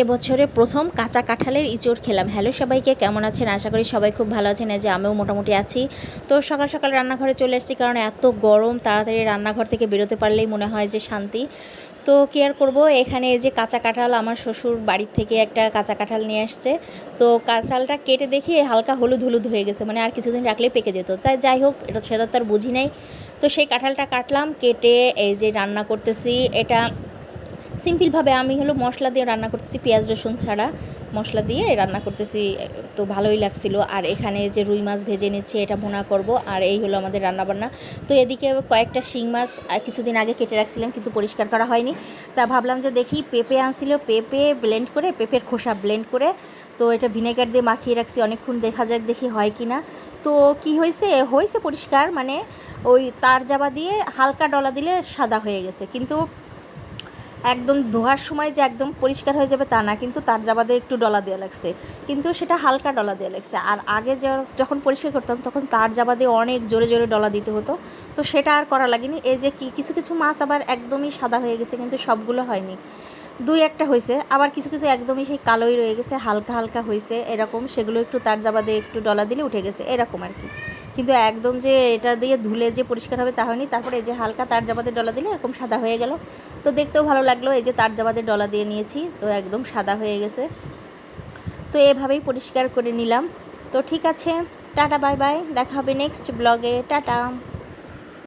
এবছরে প্রথম কাঁচা কাঁঠালের ইঁচড় খেলাম। হ্যালো সবাইকে, কেমন আছেন? আশা করি সবাই খুব ভালো আছেন। যে আমিও মোটামুটি আছি। তো সকাল সকাল রান্নাঘরে চলে এসেছি কারণ এত গরম, তাড়াতাড়ি রান্নাঘর থেকে বেরোতে পারলেই মনে হয় যে শান্তি। তো কি আর করব? এখানে যে কাঁচা কাঁঠাল, আমার শ্বশুর বাড়ির থেকে একটা কাঁচা কাঁঠাল নিয়ে আসছে। তো কাঁঠালটা কেটে দেখি হালকা হলুদ হলুদ হয়ে গেছে মানে আর কিছুদিন রাখলেই পেকে যেত। তাই যাই হোক, এটা সেটা তো আর বুঝি নাই। তো সেই কাঁঠালটা কাটলাম, কেটে এই যে রান্না করতেছি। এটা সিম্পলভাবে আমি হলো মশলা দিয়ে রান্না করতেছি পেঁয়াজ, রসুন ছাড়া। মশলা দিয়ে রান্না করতেছি, তো ভালোই লাগছিল। আর এখানে যে রুই মাছ ভেজে নিচ্ছে, এটা ভুনা করব। আর এই হলো আমাদের রান্নাবান্না। তো এদিকে কয়েকটা শিং মাছ কিছুদিন আগে কেটে রাখছিলাম, কিন্তু পরিষ্কার করা হয়নি। তা ভাবলাম যে দেখি পেঁপে আনছিল, পেঁপে ব্লেন্ড করে, পেঁপের খোসা ব্লেন্ড করে। তো এটা ভিনেগার দিয়ে মাখিয়ে রাখছি, অনেকক্ষণ দেখা যাক দেখি হয় কি না তো কি হয়েছে? হয়েছে পরিষ্কার মানে ওই তার জাবা দিয়ে হালকা ডলা দিলে সাদা হয়ে গেছে। কিন্তু একদম ধোয়ার সময় যে একদম পরিষ্কার হয়ে যাবে তা না, কিন্তু তার জাবাদে একটু ডলা দেওয়া লাগছে। কিন্তু সেটা হালকা ডলা দেওয়া লাগছে। আর আগে যখন পরিষ্কার করতাম, তখন তার জাবাদে অনেক জোরে জোরে ডলা দিতে হতো। তো সেটা আর করা লাগেনি। এই যে কিছু কিছু মাছ আবার একদমই সাদা হয়ে গেছে, কিন্তু সবগুলো হয়নি। দুই একটা হয়েছে, আবার কিছু কিছু একদমই সেই কালোই রয়ে গেছে, হালকা হালকা হয়েছে, এরকম। সেগুলো একটু তার জাবাদে একটু ডলা দিলে উঠে গেছে, এরকম আর কি। কিন্তু একদম যে এটা দিয়ে ধুলে যে পরিষ্কার হবে তা হয়নি। তারপরে এই যে হালকা তার জাবাদের ডলা দিলে এরকম সাদা হয়ে গেল। তো দেখতেও ভালো লাগল এই যে তার জাবাদের ডলা দিয়ে নিয়েছি। তো একদম সাদা হয়ে গেছে। তো এভাবেই পরিষ্কার করে নিলাম। তো ঠিক আছে, টাটা, বাই বাই। দেখা হবে নেক্সট ব্লগে টাটা।